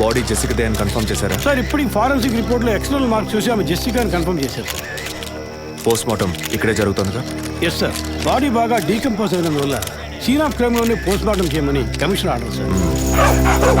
Body జెసికదే అని confirm చేశారా? Sir ఇప్పుడు ఫారెన్సిక్ రిపోర్ట్లో ఎక్స్టర్నల్ మార్క్స్ చూసి ఆమె జెస్టికా అని కన్ఫర్మ్ చేశారు. సార్ పోస్ట్ మార్టం ఇక్కడే జరుగుతుందిగా? ఎస్ సార్ బాడీ బాగా డీకంపోజ్ అయినందువల్ల సీన్ ఆఫ్ క్రైమ్లోనే పోస్ట్ మార్టం చేయమని కమిషన్ ఆర్డర్ సార్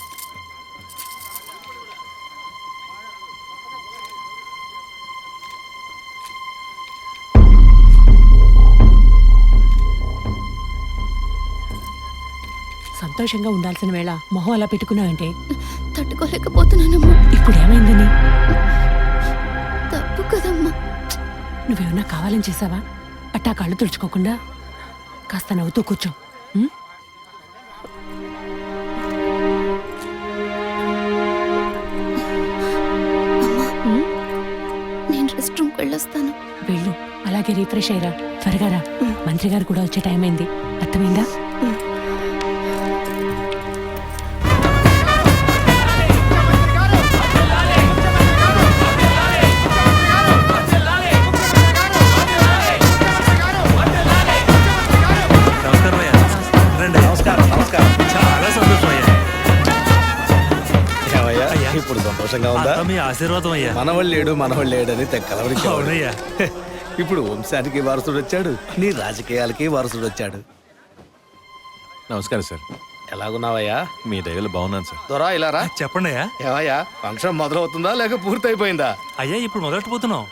సంతోషంగా ఉండాల్సిన వేళ మొహం అలా పెట్టుకున్నావంటే? తట్టుకోలేకపోతున్నానమ్మా. ఇప్పుడు ఏమైందని? తప్పు కదమ్మా. నువ్వేమన్నా కావాలని చేసావా? అట్టా కళ్ళు తుడుచుకోకుండా? కాస్త నవ్వుతూ కూర్చో? నేను రెస్ట్ రూమ్కి వెళ్ళొస్తాను. వెళ్ళు. అలాగే రీఫ్రెష్ అయ్యరా త్వరగా రా. మంత్రి గారు కూడా వచ్చే టైం అయింది. అర్థమైందా? సంతోషంగా ఉందా? మీ ఆశీర్వాదం అయ్యా. మనవాళ్ళు లేడు మనవాళ్ళు లేడని తెక్కలవరికి అవునయ్యా. ఇప్పుడు వంశానికి వారసుడు వచ్చాడు. నీ రాజకీయాలకి వారసుడు వచ్చాడు. నమస్కారం సార్. ఎలాగున్నావయ్యా? మీ దయలు బాగున్నాను సార్. దొరా ఇలా రా. చెప్పండి అయ్యా. ఏమయ్యా ఫంక్షన్ మొదలవుతుందా లేక పూర్తయిపోయిందా? అయ్యా ఇప్పుడు మొదలెట్టబోతున్నాం.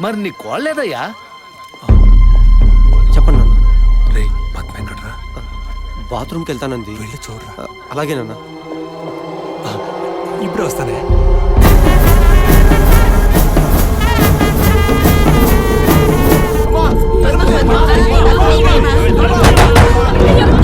మరి నీ కోళ్ళేదయ్యా చెప్పండి నాన్న. రే పద్మ ఎక్కడ్రా బాత్రూమ్కి వెళ్తానంది. వెళ్ళి చూడరా. అలాగే నాన్న. ఇప్పుడే వస్తానే. มาเปิดมาเปิดมาอะไรเอาที่ไหนมา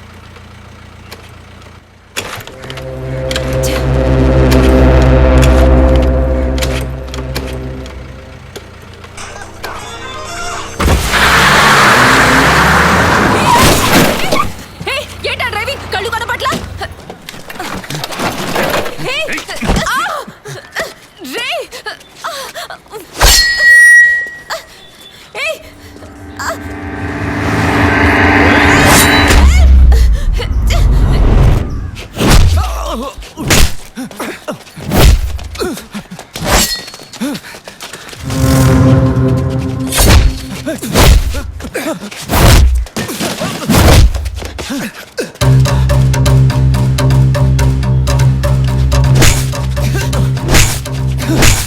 Huh.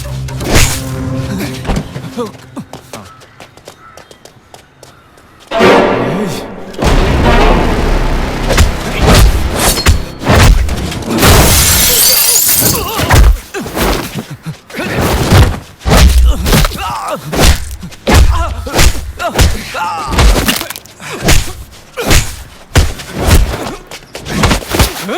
Hello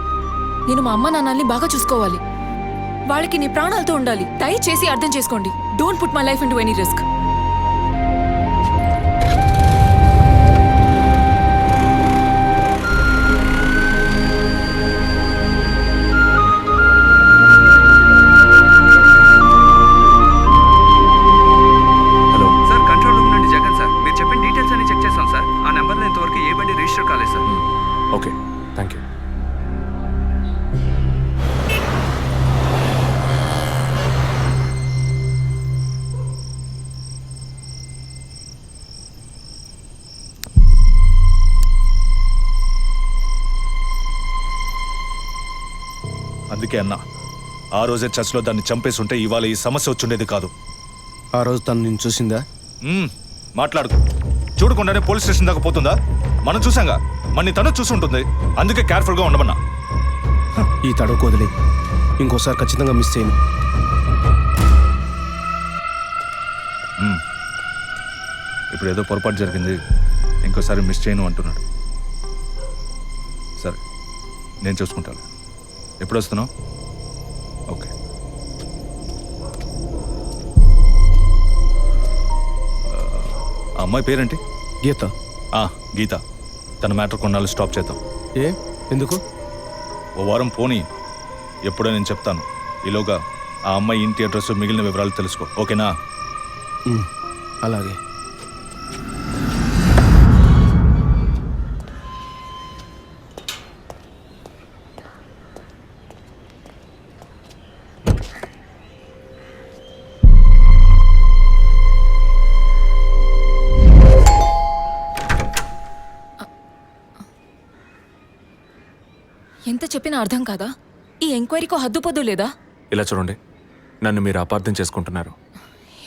నేను మా అమ్మ నాన్నల్ని బాగా చూసుకోవాలి. వాళ్ళకి నీ ప్రాణాలతో ఉండాలి. దయచేసి అర్థం చేసుకోండి. Don't put my life in any risk రోజే చర్చ్లో దాన్ని చంపేసి ఉంటే ఇవాళ ఈ సమస్య వచ్చుండేది కాదు. ఆ రోజు తను నేను చూసిందా? మ్మ్, మాట్లాడుకో. చూడకుండానే పోలీస్ స్టేషన్ దాకా పోతుందా? మనం చూసాంగా మన తను చూసుంటుంది. అందుకే కేర్ఫుల్గా ఉండమన్నా. ఈ తడవకు వదిలే ఇంకోసారి ఖచ్చితంగా మిస్ చేయను. ఇప్పుడు ఏదో పొరపాటు జరిగింది. ఇంకోసారి మిస్ చేయను అంటున్నాడు. సరే నేను చూసుకుంటాను. ఎప్పుడు వస్తున్నావు? ఆ అమ్మాయి పేరేంటి? గీత. ఆ, గీత. తన మ్యాటర్ కొన్నాళ్ళు స్టాప్ చేద్దాం. ఏ? ఎందుకు? ఓ వారం పోనీ. ఎప్పుడో నేను చెప్తాను. ఈలోగా ఆ అమ్మాయి ఇంటి అడ్రస్ మిగిలిన వివరాలు తెలుసుకో. ఓకేనా? ఉమ్, అలాగే చెప్పినా అర్థం కాదా? ఈ ఎంక్వైరీకో హద్దు పొద్దు లేదా? ఇలా చూడండి. నన్ను మీరు అపార్థం చేసుకుంటున్నారు.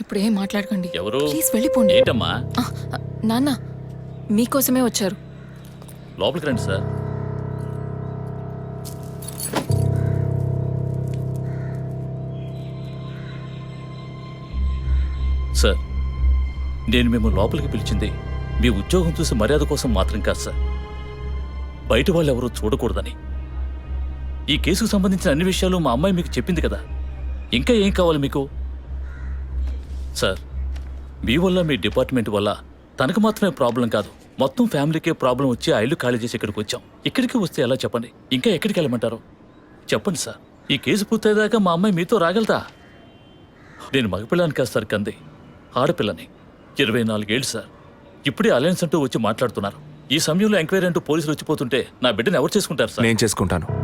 ఇప్పుడు ఏం మాట్లాడకండి. ఎవరు? ప్లీజ్ వెళ్ళిపోండి. ఏంటమ్మా? ఆ, ఆ, నాన్న మీకోసమే వచ్చారు. లోపలికి రండి సార్. సార్ నేను మేము లోపలికి పిలిచింది మీ ఉద్యోగం చూసి మర్యాద కోసం మాత్రం కాదు సార్. బయట వాళ్ళు ఎవరూ చూడకూడదని. ఈ కేసుకు సంబంధించిన అన్ని విషయాలు మా అమ్మాయి మీకు చెప్పింది కదా. ఇంకా ఏం కావాలి మీకు? సార్ మీ వల్ల మీ డిపార్ట్మెంట్ వల్ల తనకు మాత్రమే ప్రాబ్లం కాదు. మొత్తం ఫ్యామిలీకే ప్రాబ్లం వచ్చి ఆ ఇల్లు ఖాళీ చేసి ఇక్కడికి వచ్చాం. ఇక్కడికి వస్తే ఎలా చెప్పండి? ఇంకా ఎక్కడికి వెళ్ళమంటారు? చెప్పండి సార్. ఈ కేసు పూర్తయ్యేదాకా మా అమ్మాయి మీతో రాగలదా? నేను మగపిల్లని కాదు సార్ కంది. ఆడపిల్లని. ఇరవై నాలుగేళ్ళు సార్. ఇప్పుడే అలయన్స్ అంటూ వచ్చి మాట్లాడుతున్నారు. ఈ సమయంలో ఎంక్వైరీ అంటూ పోలీసులు వచ్చిపోతుంటే నా బిడ్డను ఎవరు చేసుకుంటారు సార్? నేను చేసుకుంటాను.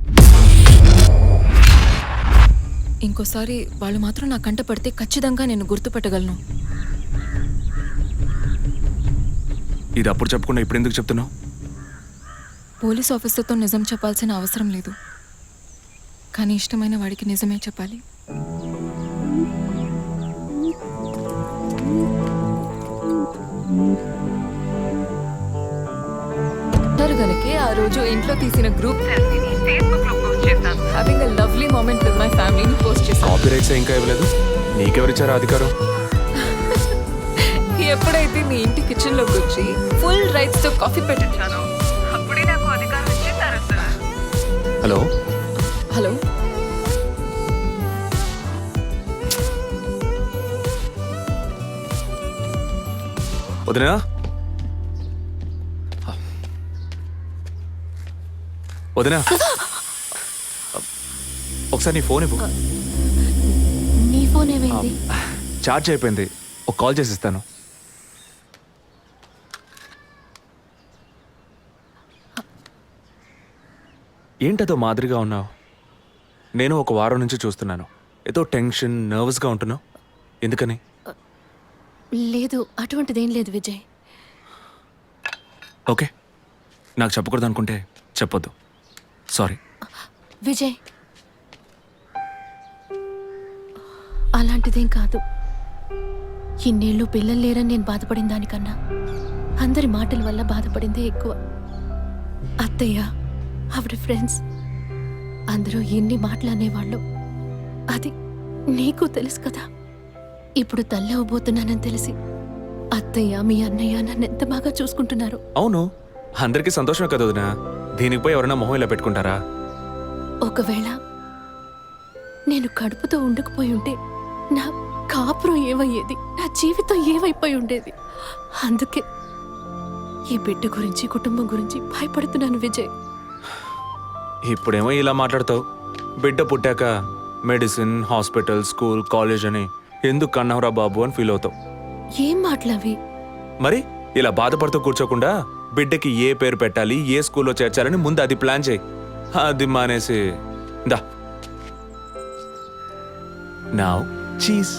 ఇంకోసారి వాళ్ళు మాత్రం నా కంట పడితే ఖచ్చితంగా నేను గుర్తుపట్టగలను. ఇది అప్పుడు చెప్పకుండా ఇప్పుడు ఎందుకు చెప్తున్నావు? పోలీస్ ఆఫీసర్తో నిజం చెప్పాల్సిన అవసరం లేదు. కానీ ఇష్టమైన వాడికి నిజమే చెప్పాలి. గనకే ఆ రోజు ఇంట్లో తీసిన group having a lovely moment with my ఫ్యామిలీని పోస్ట్ చేశాను ఇంకా ఇవ్వలేదు? నీకెవరిచ్చారా అధికారం? ఎప్పుడైతే మీ ఇంటి కిచెన్లోకి వచ్చి ఫుల్ రైట్స్తో కాఫీ పెట్టించాను అప్పుడే నాకు అధికారం ఇచ్చేసారా సార్ హలో హలో వదినా? వదినా? ఒకసారి నీ ఫోన్ ఇవ్వు. నీ ఫోన్ ఏమైంది? ఛార్జ్ అయిపోయింది. ఒక కాల్ చేసి ఇస్తాను ఏంటదో మాదిరిగా ఉన్నావు. నేను ఒక వారం నుంచి చూస్తున్నాను. ఏదో టెన్షన్ నర్వస్గా ఉంటున్నావు. ఎందుకని? లేదు అటువంటిదేం లేదు విజయ్. ఓకే. నాకు చెప్పకూడదు అనుకుంటే చెప్పొద్దు. సారీ. విజయ్ అలాంటిదేం కాదు. ఇన్నేళ్ళు పిల్లలు లేరని నేను బాధపడిన దానికన్నా అందరి మాటల వల్ల బాధపడిందే ఎక్కువ. అత్తయ్య ఆవిడ ఫ్రెండ్స్ అందరూ ఎన్ని మాటలు అనేవాళ్ళు. అది నీకు తెలుసు కదా. ఇప్పుడు తల్లి అవ్వబోతున్నానని తెలిసి అత్తయ్య మీ అన్నయ్య నన్ను ఎంత బాగా చూసుకుంటున్నారు? అవును. అందరికీ సంతోషమే కదా వదినా. దీనికి పోయి ఎవరైనా మొహం ఇలా పెట్టుకుంటారా? ఒకవేళ నేను కడుపుతో ఉండకపోయి ఉంటే నా కాపురం ఏమయ్యేది? నా జీవితం ఏమైపోయి ఉండేది? అందుకే ఈ బిడ్డ గురించి కుటుంబం గురించి భయపడుతున్నాను విజయ్. ఇప్పుడేమో ఇలా మాట్లాడతావు. బిడ్డ పుట్టాక మెడిసిన్ హాస్పిటల్ స్కూల్ కాలేజ్ అని ఎందుకు కన్నావురా బాబు అని ఫీల్ అవుతావు? ఏం మాటలవి? మరి ఇలా బాధపడుతూ కూర్చోకుండా బిడ్డకి ఏ పేరు పెట్టాలి ఏ స్కూల్లో చేర్చాలని ముందు అది ప్లాన్ చేయి. అది మానేసి దా. నా చీజ్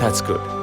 That's good.